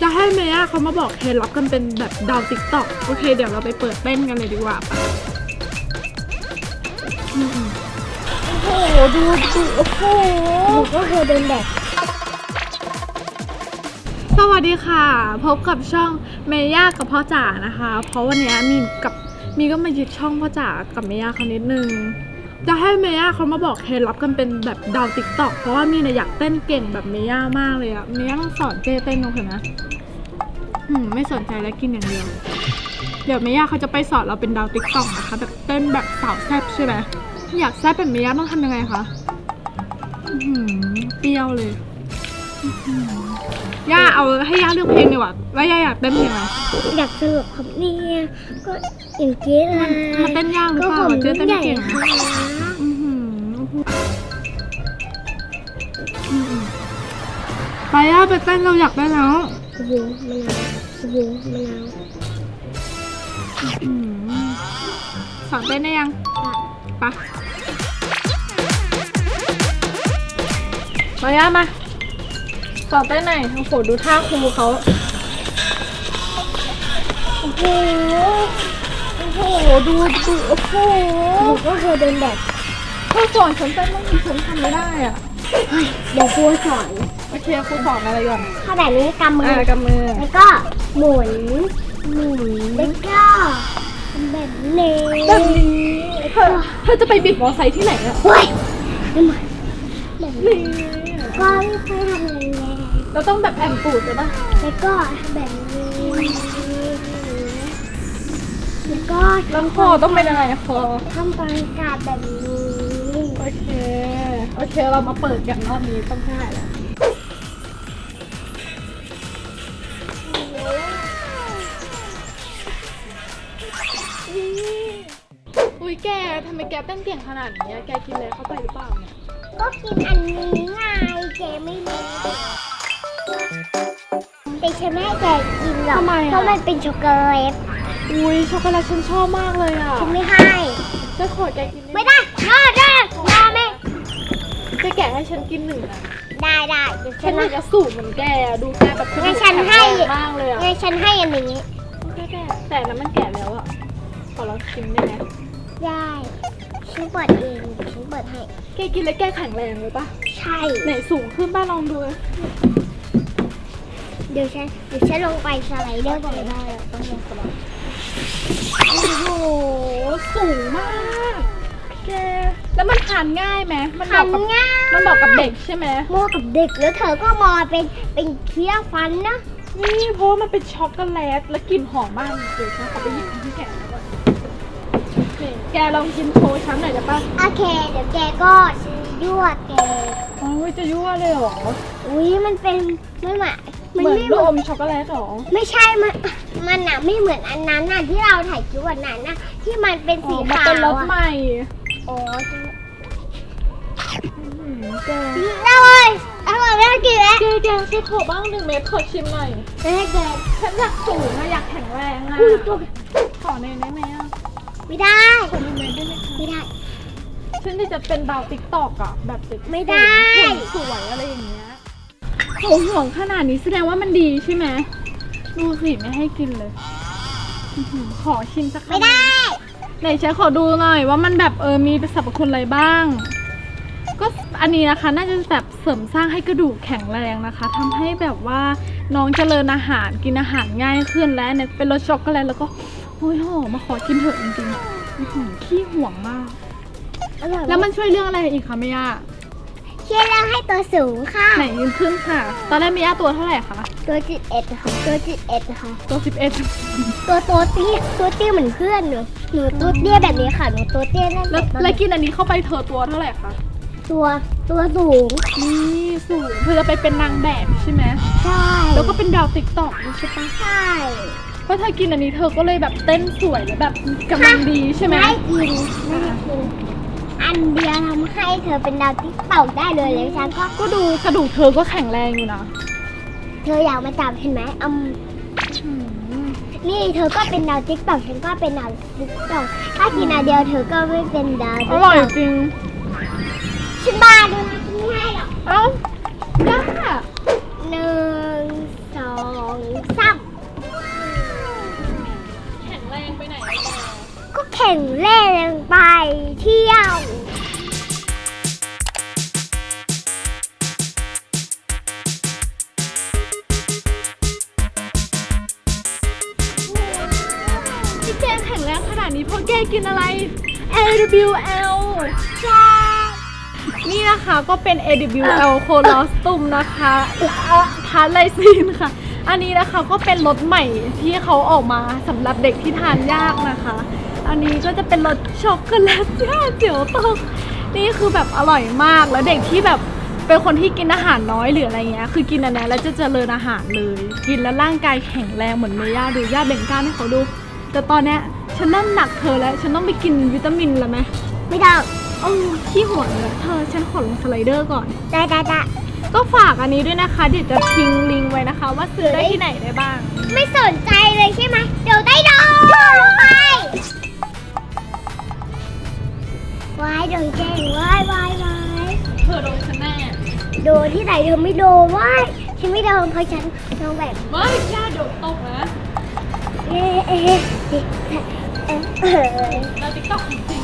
จะให้เมย่าเขามาบอกเคล็ดลับกันเป็นแบบดาวติ๊กต็อกโอเค เดี๋ยวเราไปเปิดเต้นกันเลยดีกว่าปะอืมโอ้โหดูดูโอ้โหหนูก็เคยเดินแบบสวัสดีค่ะ พบกับช่องเมย่ากับพ่อจ๋านะคะ เพราะวันนี้มีกับมีก็มายึดช่องพ่อจ๋ากับเมย่าเขานิดนึงจะให้เมย่าเขามาบอกเคล็ดลับกันเป็นแบบดาวติ๊กต็อกเพราะว่ามีเนี่ยอยากเต้นเก่งแบบเมย่ามากเลยอะเมย่าต้องสอนเจ้เต้นโอเคไหม อืมไม่สนใจแล้วกินอย่างเดียว เดี๋ยวเมย่าเขาจะไปสอนเราเป็นดาวติ๊กต็อกนะคะ แบบเต้นแบบสาวแซ่บใช่ไหมอยากแซ่บแบบเมย่าต้องทำยังไงคะอื้อหือเปรี้ยวเลยอื้อหือย่าเอาให้ย่าเลือกเพลงดีกว่าว่าย่าอยากเต้นเพลงอะไรอยากสรุปครับเนี่ยก็อย่างเจ๊เลยมันเต้นยากหรือก็เปล่าผมเจ๊เต้นใหญ่เก่งค่ะอื้อหืออืมไปย่าไปเต้นเราอยากได้แล้ว โอ้โหมะนาว โอ้โหมะนาวอืมสอนเต้นได้ยังไปะมาย่ามาสอนเต้นหน่อยโอ้โหดูท่าครูเขาโอ้โหโอ้โหดูดูโอ้โหหนูก็เคยเดินแบบเธอสอนฉันเต้นบ้างดิฉันทำไม่ได้อะเดี๋ยวครูสอนโอ เคครูสอนอะไรก่อนถ้าแบบนี้กำมือ อ่ากำมือ แล้วก็หมุน หมุน แล้วก็ทำแบบนี้แบบนี้เธอเธอจะไปบิดมอไซค์ที่ไหนอะเฮ้ยทำไมแบบนี้นี่ก็ไม่ค่อยทำอะไรเลยเราต้องแบบแอนปูดใช่ปะแล้วก็ทำแบบนี้แล้วก็แล้วคอต้องเป็นยังไงคอทำบรรยากาศแบบนี้ โอเค โอเค เรามาเปิดกันรอบนี้ต้องได้แล้ว อุ้ยแกทำไมแกเต้นเก่งขนาดนี้อะแกกินอะไรเข้าไปหรือเปล่าเนี่ย ก็กินอันนี้ไงเจไม่รู้แต่ฉันไม่ให้แกกินหรอกทำไมอะ เพราะมันเป็นช็อกโกแลตอุ้ยช็อกโกแลตฉันชอบมากเลยอะฉันไม่ให้ จะขอแกกินไม่ได้รอได้รอไม่จะแกะให้ฉันกินหนึ่งนะได้ได้เดี๋ยวฉัฉันนอยากจะสูบเหมือนแกอะดูแกแบบงั้นฉันให้แข็งแรงมากเลยอะงั้นฉันให้อันนี้ แกแกแต่อันนั้นมันแก่แล้วอะขอเราชิมได้ไหม ได้ฉันเปิดเองฉันเปิดให้ แกกินแล้วแกแข็งแรงเลยปะใช่ ไหนสูงขึ้นบ้างลองดูเดี๋ยวฉันเดี๋ยวฉันลงไปสไลเดอร์ก่อนไม่ได้อะต้องลงสลับโอ้โหสูงมากแกแล้วมันทานง่ายไหมมันเหขัมาะนกับง่าย มันเหมาะกับเด็กใช่ไหมโม่กับเด็กแล้วเธอก็มอเป็นเป็นเคี้ยวฟันนะ นี่เพราะว่ามันเป็นช็อกโกแลตและกลิ่นหอมมากเดี๋ยวฉันขอไปหยิบที่แกะก่อนนี่ แกลองกินโชว์ฉันหน่อยได้ปะโอเค เดี๋ยวแกก็ยั่วแก โอ้ยจะยั่วเลยเหรอ อุ้ยมันเป็นไม่เหมือนมันเหมือนไม่ลูกอมช็อกโกแลตเหรอ ไม่ใช่ มันมันอะไม่เหมือนอันนั้นน่ะที่เราถ่ายคลิปวันนั้นน่ะที่มันเป็นอ๋สีอมันขาวเป็นรสอะใหม่โอ้อื้อหือแกได้เลยอร่อยไม่ได้กินแล้วแกแกช่วยขอบ้างหนึ่งเม็ดขอชิมหน่อย ไม่ได้แกฉันอยากสูงอะอยากแข็งแรงอะอุ้ยตัวขอหน่อยได้ไหมอะ ไม่ได้ขอหนึ่งเม็ดได้ไหมคะไม่ได้ ฉันอยากจะเป็นดาวติ๊กตอกอะแบบเด็กไม่ได้ หุ่นสวยอะไรอย่างเงี้ยโหห่วงขนาดนี้แสดงว่ามันดีใช่ไหมดูสิไม่ให้กินเลยอื้อหือขอชิมสักคำไม่ได้ ไหนฉันขอดูหน่อยว่ามันแบบเออมีสรรพคุณอะไรบ้าง ก็อันนี้นะคะ น่าจะแบบเสริมสร้างให้กระดูกแข็งแรงนะคะทำให้แบบว่าน้องเจริญอาหารกินอาหารง่ายขึ้นและเนี่ยเป็นรสช็อกโกแลตแล้วก็ โอ้ยหอมมาขอกินเถอะจริงๆอื้อหือขี้ห่วงมาก อร่อยแล้วมันช่วยเรื่องอะไรอีกคะเมย่าเชื่อเรื่องให้ตัวสูงค่ะ ไหนยืนขึ้นค่ะ ตอนแรกเมย่าตัวเท่าไหร่คะ ตัวจิตเอ็ดค่ะ ตัวจิตเอ็ดค่ะ ตัวสิบเอ็ดตัวตัวเตี้ยตัวเตี้ยเหมือนเพื่อนหนูหนูตัวเตี้ยแบบนี้ค่ะ หนูตัวเตี้ยนั่นแล้วต่แล้วกินอันนี้เข้าไปเธอตัวเท่าไหร่คะ ตัวตัวสูงนี่สูงเธอจะไปเป็นนางแบบใช่ไหม ใช่แล้วก็เป็นดาวติ๊กต็อกใช่ปะใช่ เพราะเธอกินอันนี้เธอก็เลยแบบเต้นสวยแล้วแบบกำลังดีใช่ไหมไม่กินไม่ได้กินอันเดียวทำให้เธอเป็นดาวติ๊กเต่าได้เลยแล้วฉันก็ก็ดูกระดูกเธอก็แข็งแรงอยู่นะเธออยากมาจับเห็นไหมอืมอืมนี่เธอก็เป็นดาวติ๊กเต่าฉันก็เป็นดาวติ๊กเต่าถ้ากินอันเดียวเธอก็ไม่เป็นดาวอติ๊กร่อยเต่าจริงฉันบ้าด้วยนะฉันไม่ให้หรอกเอ้าย่า แข่งเล่นไปเที่ยว พี่เจมแข็งแรงขนาดนี้เพราะแกกินอะไร AWL ใช่นี่นะคะก็เป็น AWL โคลอสตุมนะคะทานไลซีนค่ะ อันนี้นะคะก็เป็นรสใหม่ที่เขาออกมาสำหรับเด็กที่ทานยากนะคะ อันนี้ก็จะเป็นรสช็อกโกแลตย่าเจียวตกนี่คือแบบอร่อยมากแล้วเด็กที่แบบเป็นคนที่กินอาหารน้อยหรืออะไรเงี้ยคือกินอันนี้แล้วจะเจริญอาหารเลย กินแล้วร่างกายแข็งแรงเหมือนเมย่าดูย่าเบ่งกล้ามให้เขาดู แต่ตอนเนี้ยฉันเริ่มหนักเธอแล้ว ฉันต้องไปกินวิตามินแล้วไหมไม่ต้องโอ้ขี้หัวเลยเธอฉันขอลงสไลเดอร์ก่อนได้ได้ได้ก็ฝากอันนี้ด้วยนะคะ เดี๋ยวจะทิ้งลิงก์ไว้นะคะ ว่าซื้อได้ที่ไหนได้บ้าง ไม่สนใจเลยใช่ไหม มเพราะฉันเราแบบไม่ย่าโดนตกนะเอ๊ะเอ๊ะเอ๊ะเออ เราติ๊กต็อกจริง